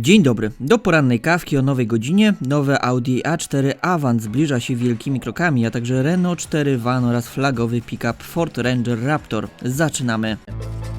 Dzień dobry. Do porannej kawki o nowej godzinie nowe Audi A4 Avant zbliża się wielkimi krokami, a także Renault 4 Van oraz flagowy pick-up Ford Ranger Raptor. Zaczynamy.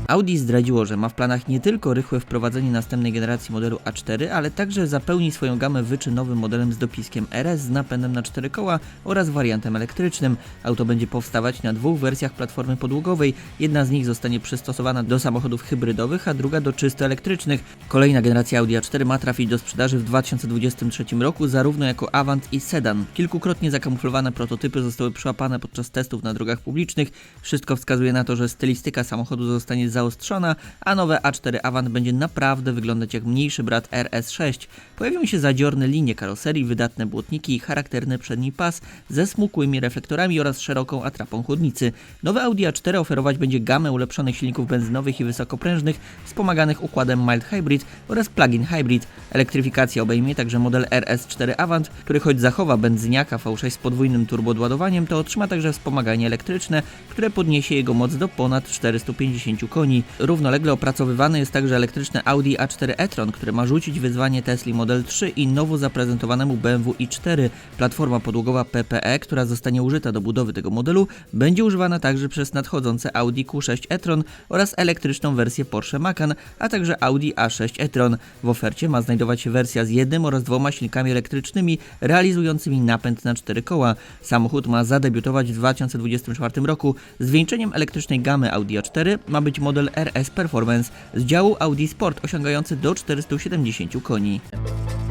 Audi zdradziło, że ma w planach nie tylko rychłe wprowadzenie następnej generacji modelu A4, ale także zapełni swoją gamę wyczy nowym modelem z dopiskiem RS z napędem na 4 koła oraz wariantem elektrycznym. Auto będzie powstawać na dwóch wersjach platformy podłogowej. Jedna z nich zostanie przystosowana do samochodów hybrydowych, a druga do czysto elektrycznych. Kolejna generacja Audi A4 ma trafić do sprzedaży w 2023 roku zarówno jako Avant i sedan. Kilkukrotnie zakamuflowane prototypy zostały przyłapane podczas testów na drogach publicznych. Wszystko wskazuje na to, że stylistyka samochodu zostanie zaostrzona, a nowe A4 Avant będzie naprawdę wyglądać jak mniejszy brat RS6. Pojawią się zadziorne linie karoserii, wydatne błotniki i charakterny przedni pas ze smukłymi reflektorami oraz szeroką atrapą chłodnicy. Nowe Audi A4 oferować będzie gamę ulepszonych silników benzynowych i wysokoprężnych, wspomaganych układem mild hybrid oraz plug-in hybrid. Elektryfikacja obejmie także model RS4 Avant, który choć zachowa benzyniaka V6 z podwójnym turboodładowaniem, to otrzyma także wspomaganie elektryczne, które podniesie jego moc do ponad 450 koni. Równolegle opracowywane jest także elektryczne Audi A4 e-tron, które ma rzucić wyzwanie Tesla Model 3 i nowo zaprezentowanemu BMW i4. Platforma podłogowa PPE, która zostanie użyta do budowy tego modelu, będzie używana także przez nadchodzące Audi Q6 e-tron oraz elektryczną wersję Porsche Macan, a także Audi A6 e-tron. W ofercie ma znajdować się wersja z jednym oraz dwoma silnikami elektrycznymi realizującymi napęd na cztery koła. Samochód ma zadebiutować w 2024 roku. Zwieńczeniem elektrycznej gamy Audi A4 ma być model RS Performance z działu Audi Sport osiągający do 470 koni.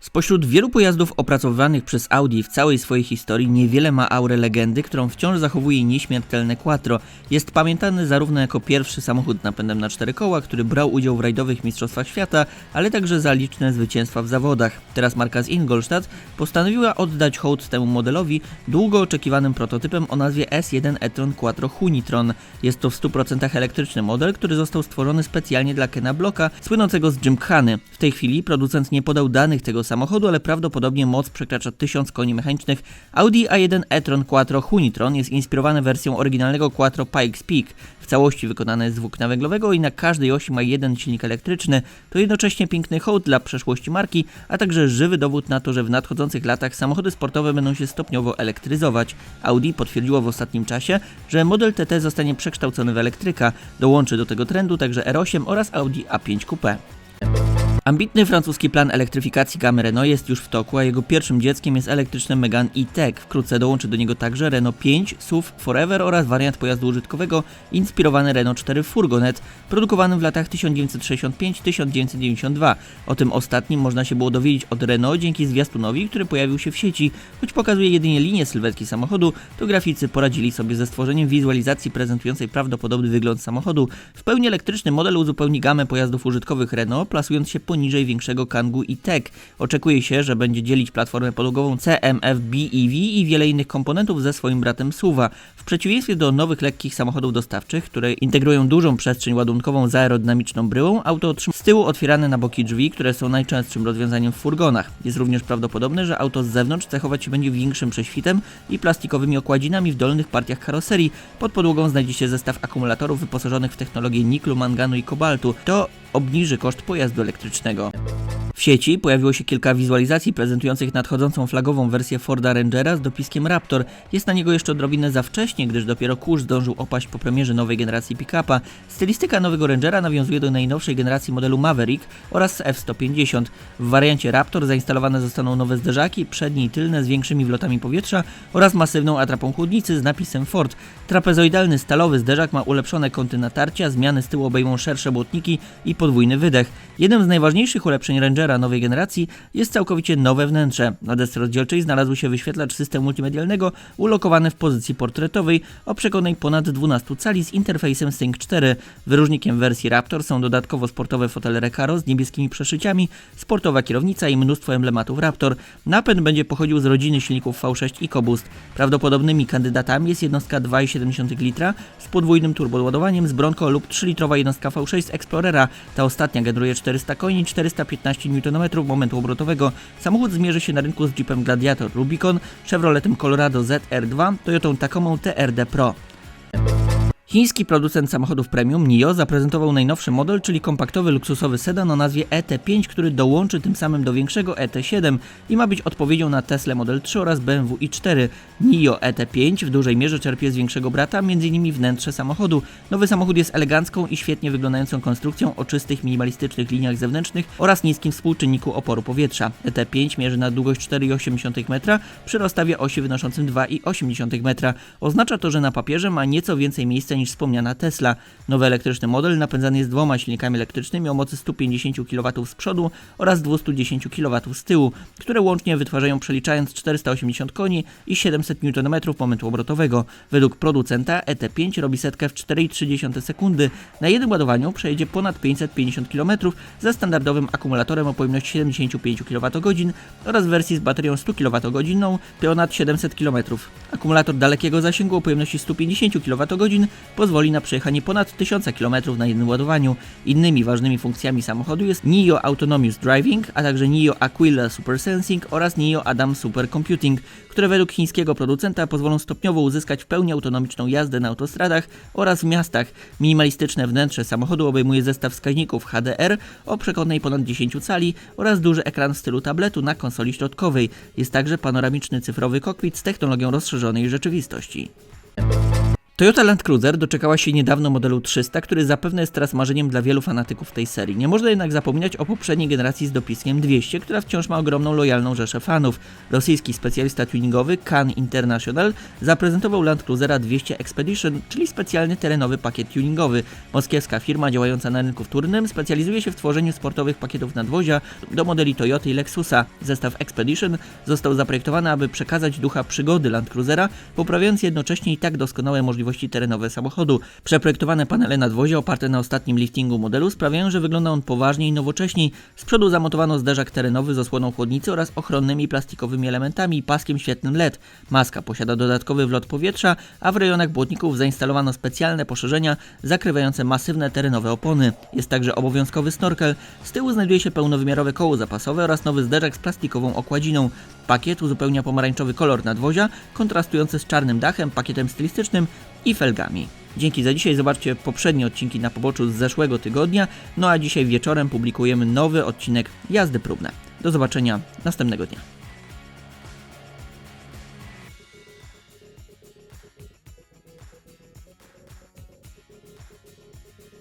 Spośród wielu pojazdów opracowywanych przez Audi w całej swojej historii niewiele ma aurę legendy, którą wciąż zachowuje nieśmiertelne Quattro. Jest pamiętany zarówno jako pierwszy samochód napędem na cztery koła, który brał udział w rajdowych mistrzostwach świata, ale także za liczne zwycięstwa w zawodach. Teraz marka z Ingolstadt postanowiła oddać hołd temu modelowi długo oczekiwanym prototypem o nazwie S1 e-tron Quattro Hunitron. Jest to w 100% elektryczny model, który został stworzony specjalnie dla Kena Blocka, słynącego z Gymkhany. W tej chwili producent nie podał danych tego samochodu, ale prawdopodobnie moc przekracza 1000 koni mechanicznych. Audi A1 e-tron Quattro Hunitron jest inspirowany wersją oryginalnego Quattro Pikes Peak. W całości wykonane z włókna węglowego i na każdej osi ma jeden silnik elektryczny. To jednocześnie piękny hołd dla przeszłości marki, a także żywy dowód na to, że w nadchodzących latach samochody sportowe będą się stopniowo elektryzować. Audi potwierdziło w ostatnim czasie, że model TT zostanie przekształcony w elektryka. Dołączy do tego trendu także R8 oraz Audi A5 Coupe. Ambitny francuski plan elektryfikacji gamy Renault jest już w toku, a jego pierwszym dzieckiem jest elektryczny Megane E-Tech. Wkrótce dołączy do niego także Renault 5, SUV Forever oraz wariant pojazdu użytkowego inspirowany Renault 4 Furgonet, produkowanym w latach 1965-1992. O tym ostatnim można się było dowiedzieć od Renault dzięki zwiastunowi, który pojawił się w sieci. Choć pokazuje jedynie linię sylwetki samochodu, to graficy poradzili sobie ze stworzeniem wizualizacji prezentującej prawdopodobny wygląd samochodu. W pełni elektryczny model uzupełni gamę pojazdów użytkowych Renault, plasując się poniżej większego Kangoo i Tech. Oczekuje się, że będzie dzielić platformę podłogową CMF BEV i wiele innych komponentów ze swoim bratem SUVa. W przeciwieństwie do nowych lekkich samochodów dostawczych, które integrują dużą przestrzeń ładunkową z aerodynamiczną bryłą, auto otrzyma z tyłu otwierane na boki drzwi, które są najczęstszym rozwiązaniem w furgonach. Jest również prawdopodobne, że auto z zewnątrz cechować się będzie większym prześwitem i plastikowymi okładzinami w dolnych partiach karoserii. Pod podłogą znajdzie się zestaw akumulatorów wyposażonych w technologię niklu, manganu i kobaltu. To obniży koszt pojazdu elektrycznego. W sieci pojawiło się kilka wizualizacji prezentujących nadchodzącą flagową wersję Forda Rangera z dopiskiem Raptor. Jest na niego jeszcze odrobinę za wcześnie, gdyż dopiero kurz zdążył opaść po premierze nowej generacji pick-upa. Stylistyka nowego Rangera nawiązuje do najnowszej generacji modelu Maverick oraz F-150. W wariancie Raptor zainstalowane zostaną nowe zderzaki, przednie i tylne z większymi wlotami powietrza oraz masywną atrapą chłodnicy z napisem Ford. Trapezoidalny stalowy zderzak ma ulepszone kąty natarcia, zmiany z tyłu obejmą szersze błotniki i podwójny wydech. Jednym z najważniejszych ulepszeń Rangera nowej generacji jest całkowicie nowe wnętrze. Na desce rozdzielczej znalazł się wyświetlacz systemu multimedialnego ulokowany w pozycji portretowej o przekonej ponad 12 cali z interfejsem Sync 4. Wyróżnikiem wersji Raptor są dodatkowo sportowe fotele Recaro z niebieskimi przeszyciami, sportowa kierownica i mnóstwo emblematów Raptor. Napęd będzie pochodził z rodziny silników V6 EcoBoost. Prawdopodobnymi kandydatami jest jednostka 2,7 litra z podwójnym turboładowaniem z Bronco lub 3-litrowa jednostka V6 z Explorera. Ta ostatnia generuje 400 koni, 415 Nm momentu obrotowego. Samochód zmierzy się na rynku z Jeepem Gladiator Rubicon, Chevroletem Colorado ZR2, Toyotą Tacomą TRD Pro. Chiński producent samochodów premium NIO zaprezentował najnowszy model, czyli kompaktowy luksusowy sedan o nazwie ET5, który dołączy tym samym do większego ET7 i ma być odpowiedzią na Tesla Model 3 oraz BMW i4. NIO ET5 w dużej mierze czerpie z większego brata, m.in. wnętrze samochodu. Nowy samochód jest elegancką i świetnie wyglądającą konstrukcją o czystych, minimalistycznych liniach zewnętrznych oraz niskim współczynniku oporu powietrza. ET5 mierzy na długość 4,8 metra przy rozstawie osi wynoszącym 2,8 metra. Oznacza to, że na papierze ma nieco więcej miejsca niż wspomniana Tesla. Nowy elektryczny model napędzany jest dwoma silnikami elektrycznymi o mocy 150 kW z przodu oraz 210 kW z tyłu, które łącznie wytwarzają przeliczając 480 koni i 700 Nm momentu obrotowego. Według producenta ET5 robi setkę w 4,3 sekundy. Na jednym ładowaniu przejedzie ponad 550 km ze standardowym akumulatorem o pojemności 75 kWh oraz wersji z baterią 100 kWh ponad 700 km. Akumulator dalekiego zasięgu o pojemności 150 kWh pozwoli na przejechanie ponad 1000 km na jednym ładowaniu. Innymi ważnymi funkcjami samochodu jest NIO Autonomous Driving, a także NIO Aquila Super Sensing oraz NIO Adam Super Computing, które według chińskiego producenta pozwolą stopniowo uzyskać w pełni autonomiczną jazdę na autostradach oraz w miastach. Minimalistyczne wnętrze samochodu obejmuje zestaw wskaźników HDR o przekątnej ponad 10 cali oraz duży ekran w stylu tabletu na konsoli środkowej. Jest także panoramiczny cyfrowy kokpit z technologią rozszerzonej rzeczywistości. Toyota Land Cruiser doczekała się niedawno modelu 300, który zapewne jest teraz marzeniem dla wielu fanatyków tej serii. Nie można jednak zapominać o poprzedniej generacji z dopiskiem 200, która wciąż ma ogromną lojalną rzeszę fanów. Rosyjski specjalista tuningowy Can International zaprezentował Land Cruisera 200 Expedition, czyli specjalny terenowy pakiet tuningowy. Moskiewska firma działająca na rynku wtórnym specjalizuje się w tworzeniu sportowych pakietów nadwozia do modeli Toyota i Lexusa. Zestaw Expedition został zaprojektowany, aby przekazać ducha przygody Land Cruisera, poprawiając jednocześnie i tak doskonałe możliwości terenowe samochodu. Przeprojektowane panele nadwozia oparte na ostatnim liftingu modelu sprawiają, że wygląda on poważniej i nowocześniej. Z przodu zamontowano zderzak terenowy z osłoną chłodnicy oraz ochronnymi plastikowymi elementami i paskiem świetnym LED. Maska posiada dodatkowy wlot powietrza, a w rejonach błotników zainstalowano specjalne poszerzenia zakrywające masywne terenowe opony. Jest także obowiązkowy snorkel. Z tyłu znajduje się pełnowymiarowe koło zapasowe oraz nowy zderzak z plastikową okładziną. Pakiet uzupełnia pomarańczowy kolor nadwozia, kontrastujący z czarnym dachem, pakietem stylistycznym i felgami. Dzięki za dzisiaj, zobaczcie poprzednie odcinki na poboczu z zeszłego tygodnia, no a dzisiaj wieczorem publikujemy nowy odcinek Jazdy Próbne. Do zobaczenia następnego dnia.